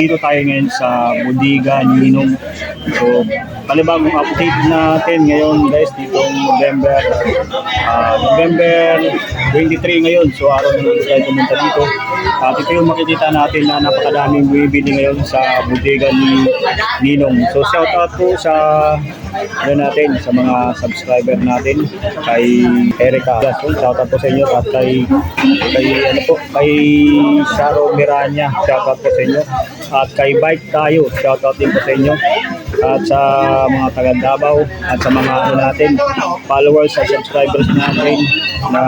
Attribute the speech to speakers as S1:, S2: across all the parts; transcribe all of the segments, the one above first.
S1: Dito tayo ngayon sa Budiga Ninong. So, panibagong update natin ngayon guys, ditong November ah, November 23 ngayon. So, araw na lang tayo pumunta dito. At ito yung makikita natin na napakadaming bumibili ngayon sa Budiga ni Ninong. So, shout out po sa ano natin, sa mga subscriber natin kay Erica. So, shout out po sa inyo at kay kay ano po, kay Sharo Miranya, shout out po sa inyo. At kay Bike tayo, shout out din po sa inyo. At sa mga taga Davao at sa mga ano natin, followers at subscribers natin na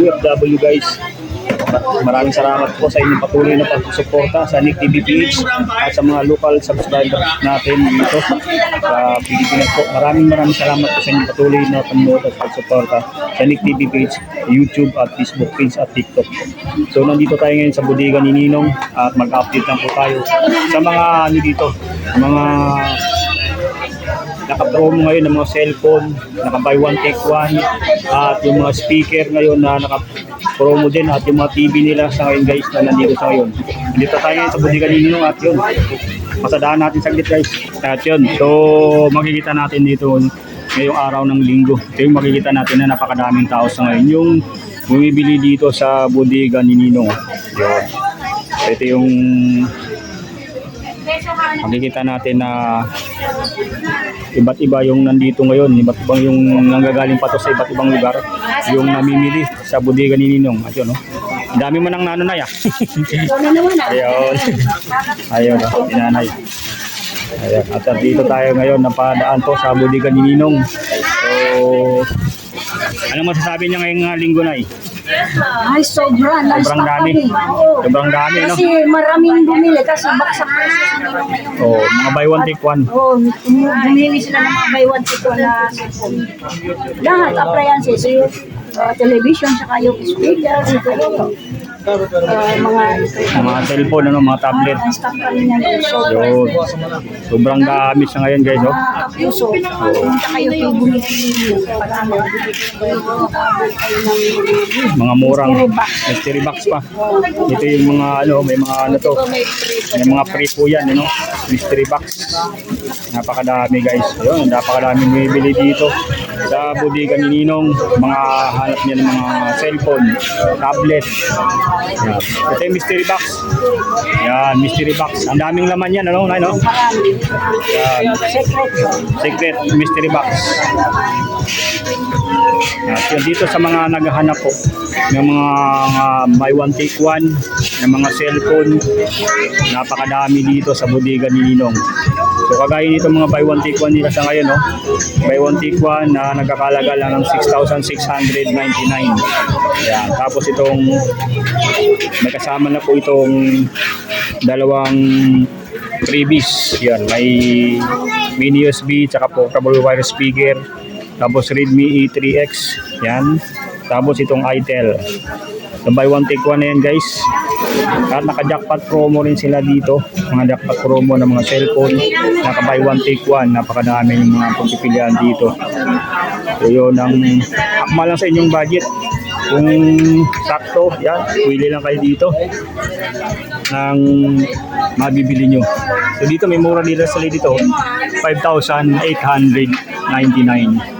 S1: UFW guys. Maraming salamat po sa inyong patuloy na pagsuporta sa Nick TV PH at sa mga local subscribers natin dito sa Pilipinas po. Maraming maraming salamat po sa inyong patuloy na panonood at pagsuporta sa Nick TV page, YouTube at Facebook page at TikTok. So nandito tayo ngayon sa bodega ni Ninong at mag-update lang po tayo sa mga ano dito, mga naka-promo ngayon ng mga cellphone, naka buy one take one at yung mga speaker ngayon na naka-promo din at yung mga TV nila sa ngayon guys na nandito sa ngayon. Nandito tayo sa bodega ni Ninong at yun. Pasadahan natin saglit guys. At yun. So makikita natin dito ngayong araw ng linggo. Ito yung makikita natin na napakadaming tao sa ngayon. Yung bumibili dito sa bodega ni Ninong. Yun. Ito yung makikita natin na iba't iba yung nandito ngayon, iba't ibang yung nanggagaling pa to sa iba't ibang lugar, yung namimili sa bodega ni Ninong. At yun, no? Ang dami mo nang nanay ah. Ayun. Ayun, oh, inanay. Ayun. At dito tayo ngayon, napadaan to sa bodega ni Ninong. So, ano masasabi niya ngayong ah, linggo na eh?
S2: Ay, sobra.
S1: Sobrang dami. Sobrang dami, no?
S2: Kasi maraming bumili kasi baksak presyo sa nila ngayon.
S1: Oh, mga buy one take one.
S2: Oo, oh, bumili sila ng mga buy one take one na cellphone. Lahat appliances, so uh, television, saka yung speaker, ito yung uh, mga ito.
S1: Mga cellphone, ano, mga tablet.
S2: Ang stock pa rin yan. So,
S1: Yun. Sobrang dami sa ngayon guys, oh.
S2: mga kapuso, pumunta kayo kay bumili para makabili kayo ng
S1: Mga murang mystery box pa. Ito yung mga ano, may mga ano to. May mga free po yan, ano. Mystery box. Napakadami guys. Yun, napakadami bumibili dito sa bodega ni Ninong. Mga hanap niya ng mga cellphone, tablet. Yan. Ito yung mystery box. Yan, mystery box. Ang daming laman yan, ano, Nay, no?
S2: marami.
S1: Yan.
S2: Secret.
S1: Secret mystery box. At yun dito sa mga naghahanap po ng mga uh, buy one take one ng mga cellphone napakadami dito sa bodega ni Ninong. So kagaya nito mga buy one take one nila sa ngayon no. Buy one take one na nagkakalaga lang ng 6,699. Yan. Tapos itong may kasama na po itong dalawang freebies. Yan, may mini USB tsaka portable wire speaker. Tapos Redmi E3X. Yan. Tapos itong itel. So buy one take one na yan guys. At naka-jackpot promo rin sila dito. Mga jackpot promo ng mga cellphone. Naka buy one take one. Napakadami yung mga pagpipilian dito. So yun ang akma lang sa inyong budget. Kung sakto, yan, pili lang kayo dito ng mabibili nyo. So dito may mura dito sa dito, 5,899.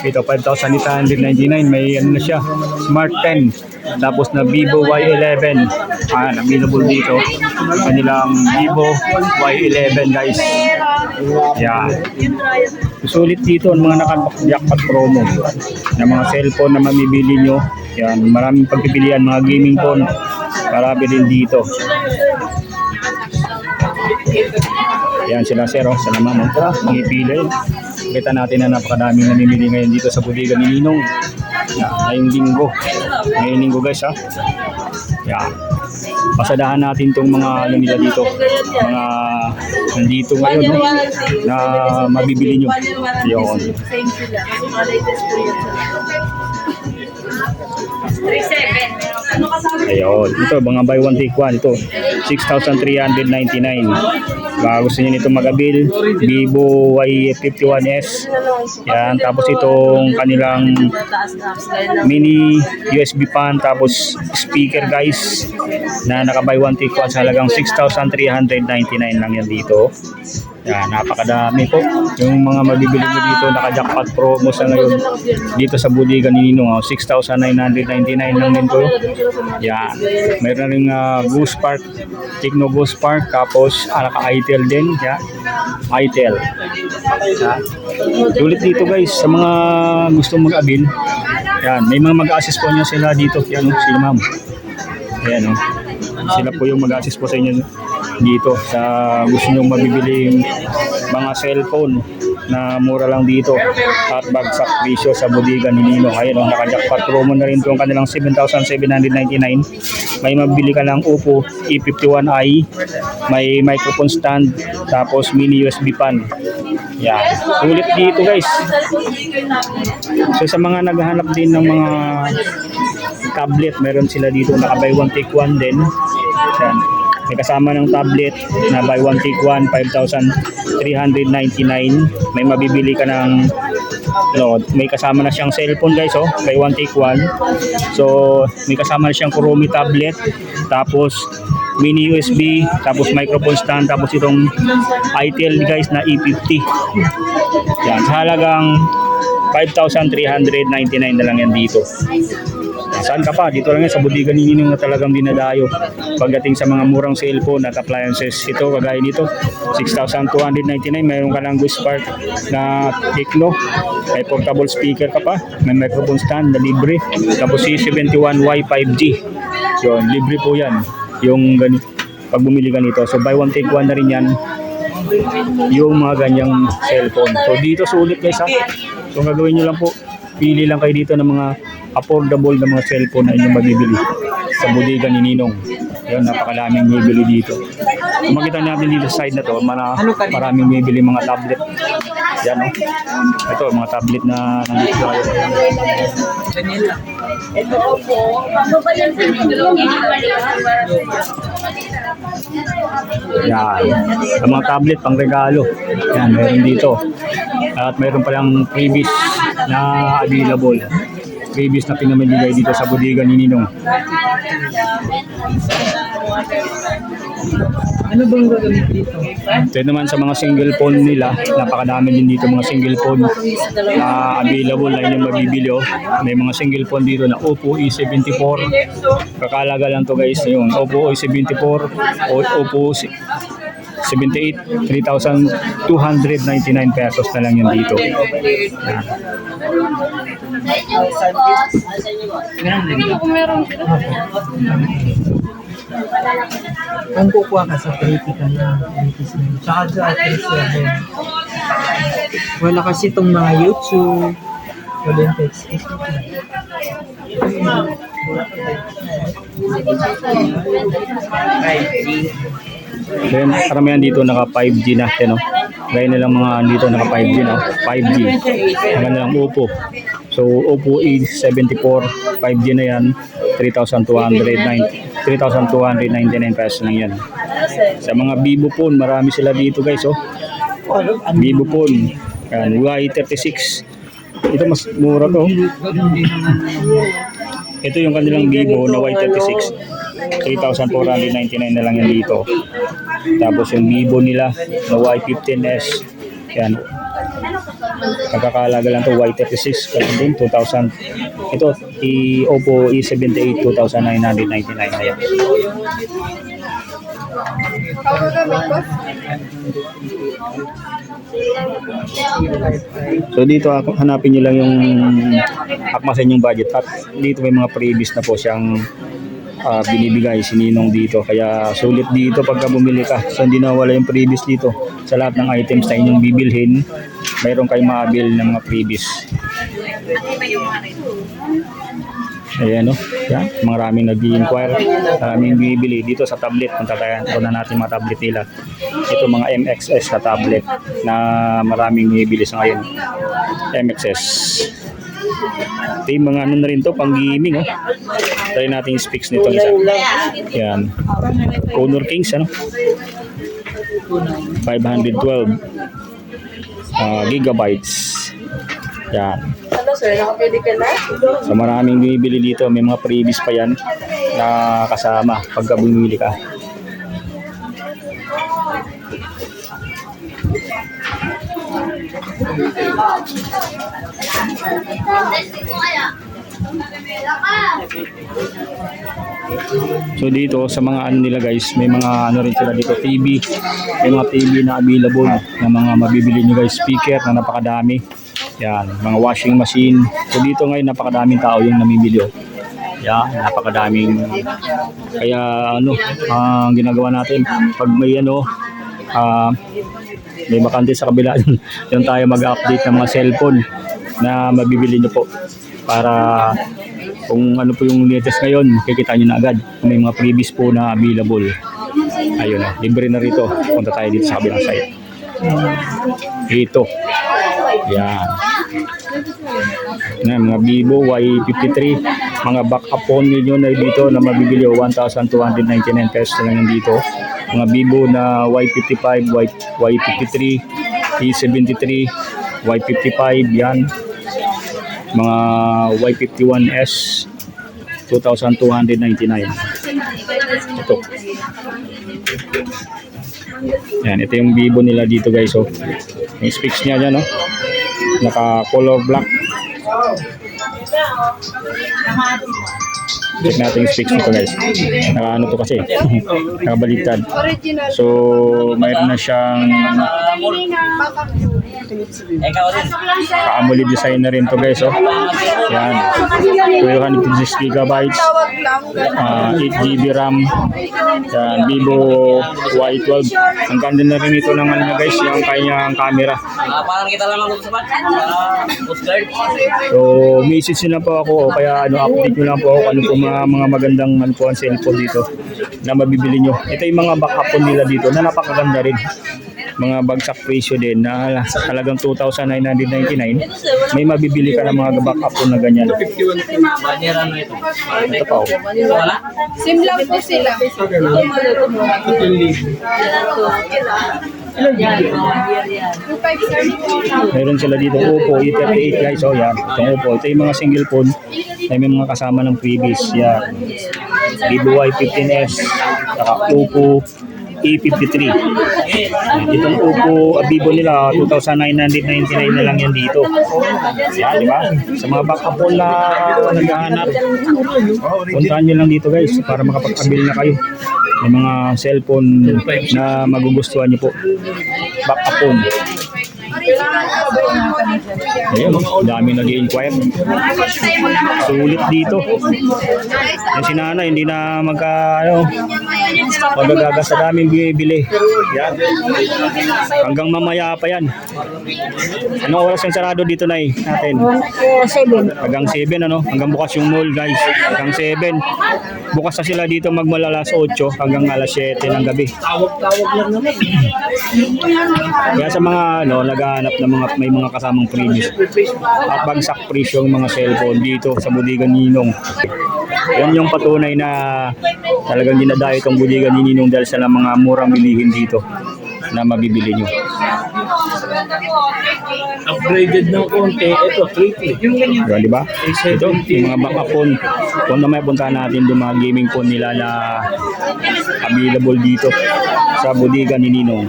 S1: Ito, 5,899. May ano na siya, Smart 10. Tapos na Vivo Y11. Ah, available dito. Kanilang Vivo Y11 guys. Yan. Sulit dito ang mga naka-jackpot promo ng mga cellphone na mamibili nyo. Yan, maraming pagpipilian, mga gaming phone. Marami din dito. Yan sila sir, oh, sa naman. Oh. Kita natin na napakadaming namimili ngayon dito sa bodega ni Ninong. Yan, ngayong linggo. Ngayong linggo guys ha. Yan. Pasadahan natin tong mga ano nila dito. Mga nandito ngayon no, na mabibili nyo. Yun.
S2: Yun. 3-7.
S1: Ayun. Ito, mga buy one take one. Ito, 6,399. Baka gusto niyo nito magabil. Vivo Y51s. Yan. Tapos itong kanilang mini USB fan. Tapos speaker guys. Na naka buy one take one sa halagang 6,399 lang yan dito. Yan, napakadami po. Yung mga mabibili nyo dito, naka-jackpot promo sa ngayon dito sa Budiga ni Ninong. oh, 6,999 lang din po. Yan. Meron rin uh, Goose Park, Techno Goose Park, tapos ah, naka-ITEL din. Yan. ITEL. Yan. Ulit dito guys, sa mga gusto mag-abil, yan, may mga mag-assist po niya sila dito. Yan, oh, sila ma'am. Ayan, oh. Sila po yung mag-assist po sa inyo dito sa gusto nyo mabibiling mga cellphone na mura lang dito at bagsak presyo sa bodega ni Ninong. Ayun, oh, naka-jackpot promo na rin itong kanilang 7,799. May mabili ka ng Oppo E51i, may microphone stand, tapos mini USB pan. Yan. Ulit dito guys. So sa mga naghahanap din ng mga tablet, meron sila dito naka buy one take one din. Yan. May kasama ng tablet na buy one take one 5,399. May mabibili ka ng no, may kasama na siyang cellphone guys oh, buy one take one. So may kasama na siyang Kuromi tablet tapos mini USB, tapos microphone stand, tapos itong ITEL guys na E50. Yan, sa halagang 5,399 na lang yan dito. Saan ka pa? Dito lang yan sa budigan ni Ninong na talagang dinadayo. Pagdating sa mga murang cellphone at appliances, ito kagaya nito, 6,299. Mayroon ka ng Goose Park na Tecno. May portable speaker ka pa. May microphone stand na libre. Tapos C71Y 5G. Yun, libre po yan. Yung ganito. Pag bumili ka nito. So buy one take one na rin yan yung mga ganyang cellphone. So dito sulit guys ha. So gagawin nyo lang po, pili lang kayo dito ng mga affordable na mga cellphone na inyong mabibili sa bodega ni Ninong. Yan, napakalaming bibili dito. Kung makita natin dito sa side na to, mara, maraming bibili mga tablet. Yan o. Ito, mga tablet na nandito na
S2: Ito po. Ano ba yan?
S1: Ang mga tablet pang regalo. Yan, meron dito. At meron palang freebies na available. Freebies na pinamimigay dito sa bodega ni Ninong.
S3: Ano bang gagawin dito?
S1: Ito naman sa mga single phone nila, napakadami din dito mga single phone na available na inyong mabibili. Oh. May mga single phone dito na Oppo E74. Kakalaga lang to guys. Yun. Oppo E74 o Oppo 78, 3,299 pesos na lang yun dito. Yan.
S3: Kung kukuha ka sa critical na critics na yun. Tsaka sa address. Wala kasi itong mga YouTube. Wala yung text.
S1: Then, karamihan dito naka 5G na. Yan, oh. Gaya nilang mga dito naka 5G na. 5G. Ang kanilang Oppo. So, Oppo E74 5G na yan. 3,209 3,299 pesos lang yan. Sa mga Vivo phone, marami sila dito guys. Oh. Vivo phone. Yan, Y36. Ito mas mura to. Ito yung kanilang Vivo na Y36. 3,499 na lang yan dito. Tapos yung Vivo nila na Y15s. Yan. Pagkakalaga lang to Y36 kasi din 2,000. Ito, i Oppo E E78 2,999 na yan. So dito ako hanapin niyo lang yung akma sa inyong budget at dito may mga previous na po siyang ah, binibigay si Ninong dito kaya sulit dito pagka bumili ka so hindi na wala yung previous dito sa lahat ng items na inyong bibilhin mayroon kayong maabil ng mga previous Ayan o. Yan. Maraming nag-i-inquire. Maraming bibili dito sa tablet. Punta tayo. Ito na natin mga tablet nila. Ito mga MXS na tablet na maraming bibili sa ngayon. MXS. Ito yung mga ano na rin to, pang gaming. Oh. Try natin yung specs nito isa. Yan. Honor Kings, ano? 512 ah, gigabytes. Yan.
S3: Ano sir, nakapwede ka na?
S1: So maraming bumibili dito. May mga freebies pa yan na kasama pagka bumili ka. So dito sa mga ano nila guys, may mga ano rin sila dito TV. May mga TV na available na mga mabibili nyo guys, speaker na napakadami. Yan, mga washing machine. So dito ngayon napakadaming tao yung namimili. oh. Yan, napakadaming kaya ano, ang ginagawa natin pag may ano ah, may bakante sa kabila yung tayo mag-update ng mga cellphone na mabibili nyo po para kung ano po yung latest ngayon, kikita nyo na agad kung may mga previous po na available. Ayun, oh, libre na rito. Punta tayo dito sa kabilang site. Ito. Yan. Na, mga Vivo Y53, mga backup phone ninyo na dito na mabibili o 1,299 pesos na lang yan dito. Mga Vivo na Y55, y, Y53, E73, Y55, yan. Mga Y51S, 2,299. Ito. Yan, ito yung Vivo nila dito guys. Oh. Yung specs niya dyan, no? Naka color black. Check natin yung specs nito guys. Naka ano to kasi. Nakabaliktad. So, mayroon na siyang ka-AMOLED design na rin to guys. Oh. Yan. 256 gigabytes. ah 8 GB RAM. Yan, Vivo Y12. Ang ganda na rin ito ng ano guys, yung kanyang camera.
S4: Parang kita lang ang.
S1: So, message nyo po ako kaya ano, update nyo lang po ako ano po mga, mga magandang ano po ang cellphone dito na mabibili nyo. Ito yung mga backup nila dito na napakaganda rin. Mga bagsak presyo din na halagang 2,999. May mabibili ka ng mga backup na ganyan.
S4: Ito.
S1: Ito pa oh.
S5: Sim lang po sila. Five sir.
S1: Meron sila dito Oppo E38 guys. Oh, yan. Itong Oppo. Ito yung mga single phone na may mga kasama ng freebies. Yan. Vivo Y15s. Saka Oppo E53. Yan. Itong Oppo uh, Vivo nila, 2,999 na lang yan dito. Yan, di ba? Sa mga phone na naghahanap, puntahan nyo lang dito guys para makapag-avail na kayo ng mga cellphone na magugustuhan nyo po. Phone. Ayun, oh, dami nag inquire Sulit dito. Yung si hindi na magka, ano, magagagas sa daming bibili. Yan. Hanggang mamaya pa yan. Ano oras yung sarado dito na natin?
S2: 7.
S1: Hanggang 7 ano, hanggang bukas yung mall guys. Hanggang 7. Bukas na sila dito magmula alas 8 hanggang alas 7 ng gabi.
S3: Tawag-tawag lang naman.
S1: Kaya sa mga ano, naghahanap ng mga may mga kasamang previous at bagsak presyo yung mga cellphone dito sa Budigan Ninong. Yan yung patunay na talagang dinadayo itong Budigan ni Ninong dahil sa mga murang bilihin dito na mabibili nyo.
S3: Upgraded ng konti. Ito, 3 Yung ganyan.
S1: Diba, di ba? Ito, yung mga backup phone. Kung na may puntahan natin yung mga gaming phone nila na available dito sa bodega ni Ninong.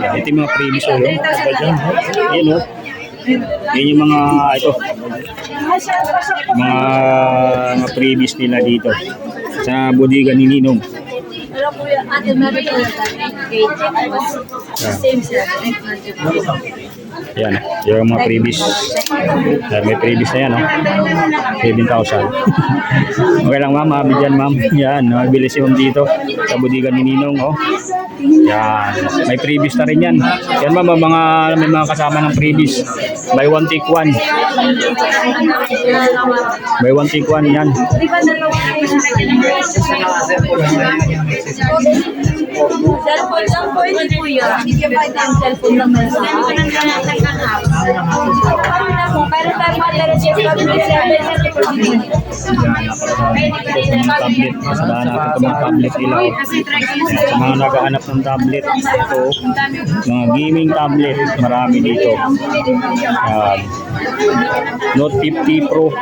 S1: Yan, ito yung mga previous oh, yun. Yan oh. Yan yung mga, ito, mga, mga previous nila dito sa bodega ni Ninong.
S2: Pero kuya, ate, meron ko Same sir.
S1: Yan, yung mga previous. Yan, may previous na yan, oh. 7,000. okay lang, ma'am. Mabigyan, ma'am. Yan, mabili si ma'am dito sa bodega ni Ninong, oh. Yan, may previous na rin yan. Yan, ma'am, mga, may mga kasama ng previous. Buy one, take one. Buy one, take one, yan.
S2: Cellphone lang po, hindi po yun. Cellphone lang po. Kung meron tayong mga
S1: tablet. Masabahan natin ito mga tablet oh. Yan, sa mga naghahanap ng tablet, ito, mga gaming tablet, marami dito. Yan. Note 50 Pro,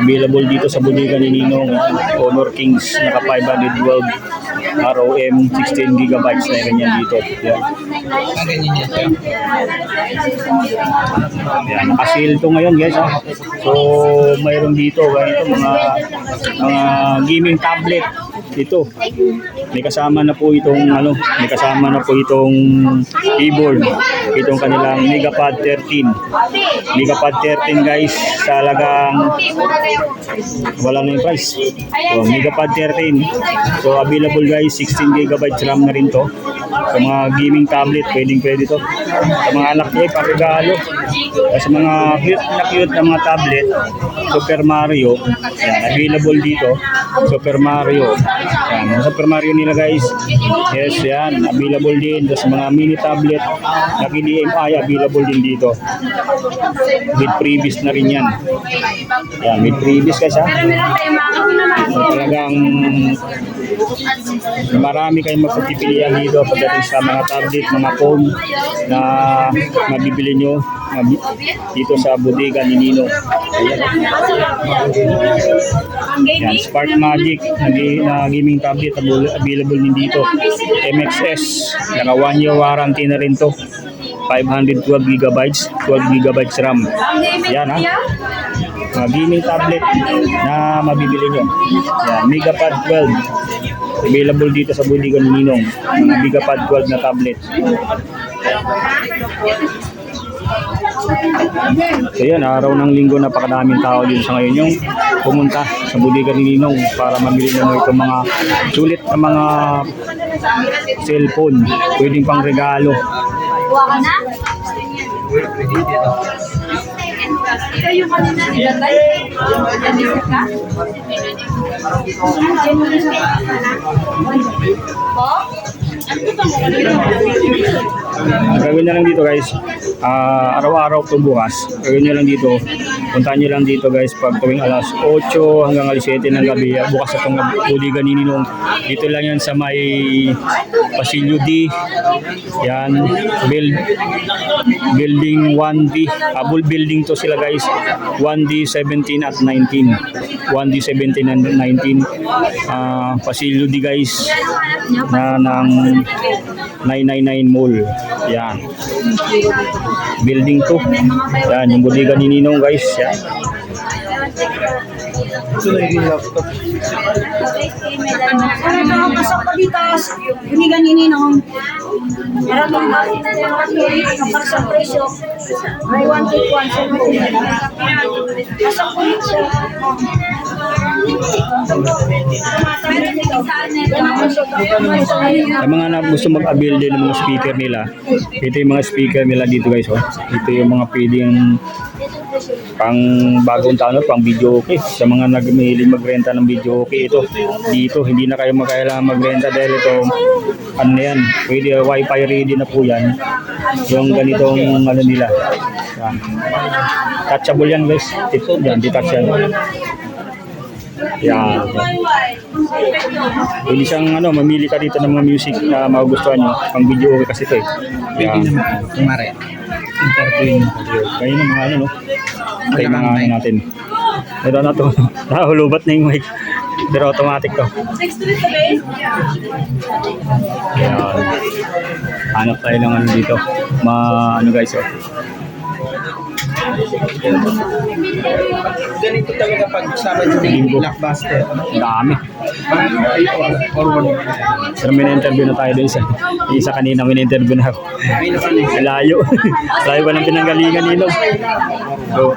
S1: available dito sa bodega ni Ninong. Honor Kings, naka 512 ROM, 16 gigabytes na ganyan dito. Yan. Yan, naka-sale to ngayon guys ha. So, mayroon dito ganito mga mga gaming tablet ito. May kasama na po itong ano, may kasama na po itong keyboard. Itong kanilang Megapad 13. Megapad 13 guys, sa halagang wala na yung price. So, Megapad 13. So, available guys, 16 gigabytes RAM na rin to. Sa mga gaming tablet, pwedeng pwede to. Sa mga anak nyo, pang-regalo. Sa mga cute na cute na mga tablet, Super Mario, yan, available dito. Super Mario. Yan, Super Mario nila guys. Yes, yan, available din. Tapos mga mini tablet na DMI, available din dito. With previous na rin yan. Yan, with previous guys ha. Talagang marami kayong magpipilian dito pagdating sa mga tablet, mga phone na mabibili nyo dito sa bodega ni Nino. Yan, Spark Magic na, gaming tablet avail- available din dito. MXS, naka 1 year warranty na rin to. 512 gigabytes, 12 gigabytes RAM. Yan ha mga gaming tablet na mabibili nyo. Yan, Megapad 12. Available dito sa Buligan ni Ninong. Megapad 12 na tablet. So yan, araw ng linggo napakadaming tao din sa ngayon yung pumunta sa Buligan ni Ninong para mamili ng itong mga sulit na mga cellphone. Pwedeng pang regalo.
S2: Kuha ka na? Ikaw yung kanina nilagay? Nilagay ka? Po?
S1: Ang gawin na lang dito guys, ah, araw-araw to bukas, gawin nyo lang dito, puntahan nyo lang dito guys pag tuwing alas 8 hanggang alas 7 ng gabi, ah, bukas itong tuligan ni Ninong. Dito lang yan sa may Pasilyo D, yan, build, building 1D, abul building to sila guys, 1D 17 at 19, 1D 17 and 19, ah, Pasilyo D guys, na ng 999 Mall. Yan. Building 2. Yan, yung bodega ni Ninong guys. Yan.
S2: Ano ito ang pasok dito? Binigan ni Ninong. Meron kang na yung kapag sa presyo. May one take one. So, pasok ko dito.
S1: Sa mga na gusto mag-avail din ng mga speaker nila, ito yung mga speaker nila dito guys. Oh. Ito yung mga pwedeng pang bagong taon, pang video okay. Sa mga nagmahilig magrenta ng video okay, ito dito hindi na kayo magkailangan magrenta dahil ito ano na yan, pwede wifi ready na po yan. Yung ganitong ano nila. Yan. Touchable yan guys. Ito yan, detach yan. Pwede siyang ano, mamili ka dito ng mga music na magugustuhan nyo. Pang video okay kasi ito eh. Yan.
S3: Kumare. Interview.
S1: Kaya ng mga ano, no? Yung mga ano natin. Ito na to. Nahulubat na yung mic. Pero automatic to. Yan. Hanap tayo ng ano dito. Ma, ano guys, oh.
S3: Ganito talaga pag kasama sa blockbuster.
S1: Dami. Pero may na-interview na tayo dun sa isa kanina may na-interview na ako. Layo. Layo pa ng pinanggalingan nilo. So,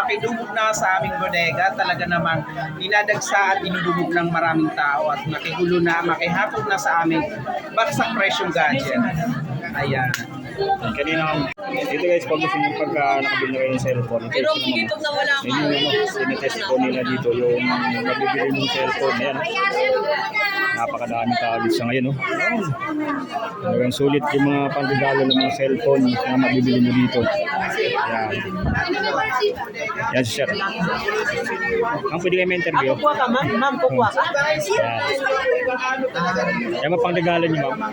S6: makidubog na sa aming bodega, talaga namang dinadagsa at dinudubog ng maraming tao at makigulo na, makihapog na sa aming baksak presyong gadget. Ayan.
S1: Kanina dito guys pag gusto nyo pagka nakabili na kayo ng cellphone ito yung mga yun yung sinitest ko nila dito yung nabibili ng cellphone yan Napakadaming tao dito sa ngayon, no? Talagang sulit yung mga pangregalo ng mga cellphone na mabibili mo dito. Yan. Yan si Sir. Ma'am, pwede kayo ma-interview?
S3: Kuha ka, ma'am. Ma'am, kukuha ka.
S1: Yan. Yan mga pangregalo niyo, ma'am.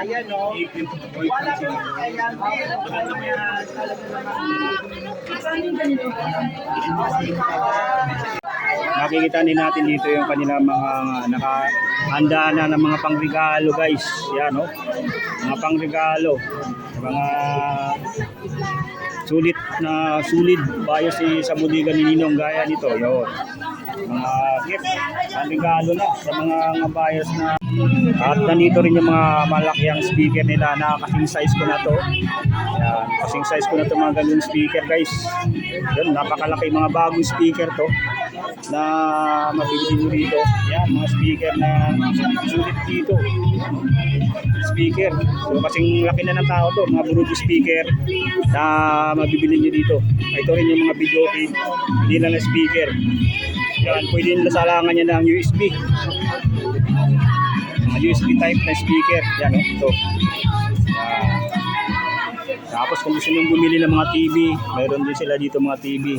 S6: Ayan, no? Wala ka lang kaya.
S1: Makikita din natin dito yung kanilang mga nakahanda na ng mga pangregalo guys. Yan no. Mga pangregalo. Mga sulit na sulit bayo si sa budigan ni Ninong gaya nito. Yun. Mga gift. Pangregalo na sa mga mga buyers na at nandito rin yung mga malakiang speaker nila na kasing size ko na to. Yan, kasing size ko na to mga ganun speaker guys. Yun, napakalaki mga bagong speaker to na mabibili nyo dito. Yan, mga speaker na sulit dito. Speaker. So kasing laki na ng tao to, mga Bluetooth speaker na mabibili nyo dito. Ito rin yung mga video hindi lang na speaker. Yan, pwede nila salangan niya ng USB. Mga USB type na speaker. Yan, oh, ito. Tapos kung gusto nyo bumili ng mga TV, mayroon din sila dito mga TV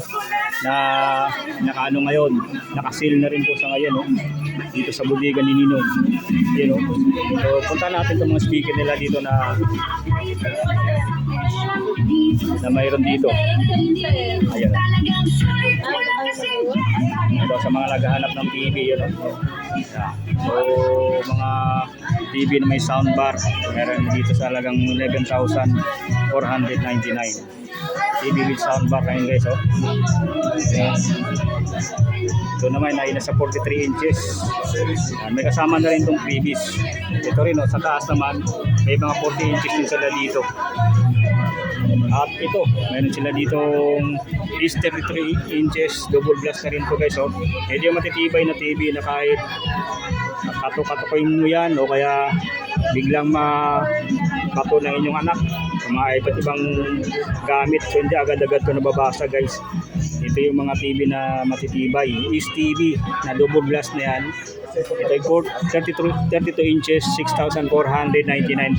S1: na nakaano ngayon, nakasil na rin po sa ngayon, no? dito sa budigan ni Ninong. Yan, no? So, punta natin itong mga speaker nila dito na na mayroon dito. Ayan. Ito sa mga naghahanap ng TV, yun. Yan. So, mga TV na may soundbar, meron dito sa halagang 11,499. TV with soundbar yun guys, oh. Yan. Ito naman ay nasa 43 inches. Yan. May kasama na rin itong freebies. Ito rin, oh, sa taas naman, may mga 40 inches din sila dito. At ito, meron sila ditong is 33 inches double glass na rin to guys. Oh. Medyo matitibay na TV na kahit kato-katokoyin mo yan o kaya biglang makato ng inyong anak mga iba't ibang gamit. So hindi agad-agad to nababasa guys. Ito yung mga TV na matitibay. Is TV na double glass na yan. Ito ay 32, 32 inches, 6,499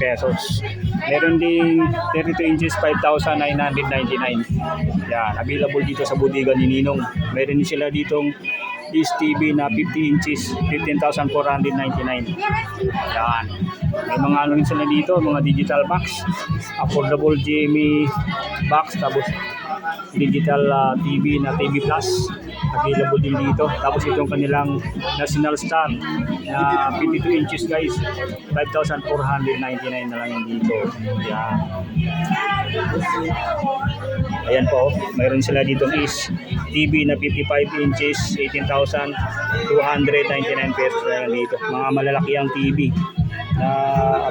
S1: pesos. Meron ding 32 inches, 5,999. Yan, available dito sa budigan ni Ninong. Meron din sila ditong is TV na 50 inches, 15,499. Yan. May mga ano rin sila dito, mga digital box, affordable GME box, tapos digital ah, TV na TV Plus available din dito. Tapos itong kanilang National Star na 52 inches guys, 5,499 na lang yan dito. Yan. Ayan po, mayroon sila dito is TV na 55 inches, 18,299 pesos na dito. Mga malalaki ang TV na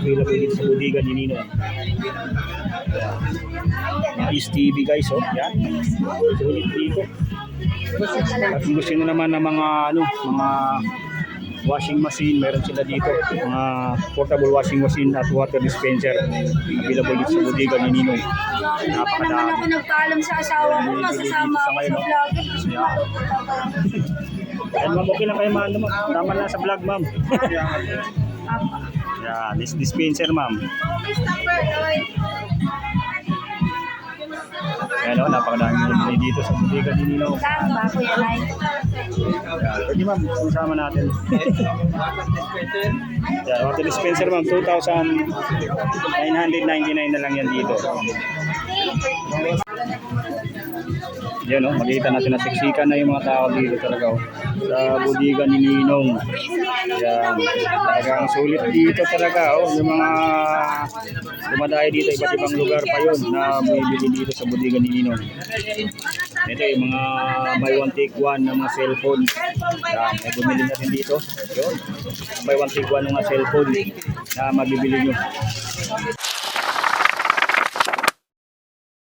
S1: available dito sa budigan ni Nino. Is TV guys, oh. Yan. Sulit dito. At gusto nyo naman ng mga ano, mga washing machine, meron sila dito. Mga portable washing machine at water dispenser. Available dito sa bodega ni Ninong.
S2: Hindi pa naman ako nagpaalam sa asawa ko, masasama ako sa vlog.
S1: Yeah. Ayan ma'am, okay lang kayo ma'am. Tama lang sa vlog ma'am. Yan, this dispenser ma'am. Ayan o, napakadami dito sa bodega ni
S2: ako yan ay?
S1: Yan, pwede ma'am, sama natin. Yan, water dispenser ma'am, 2,999 na lang yan dito. Yan o, makikita natin na siksikan na yung mga tao dito talaga o. Sa budigan ni Ninong. Yan, talagang sulit dito talaga o. Yung mga dumadayo dito, iba't ibang lugar pa yun na bumibili dito sa budigan ni Ninong. Ito yung mga buy one take one ng mga cellphone. Yan, may bumili na rin dito. Yun. Buy one take one ng mga cellphone na mabibili nyo.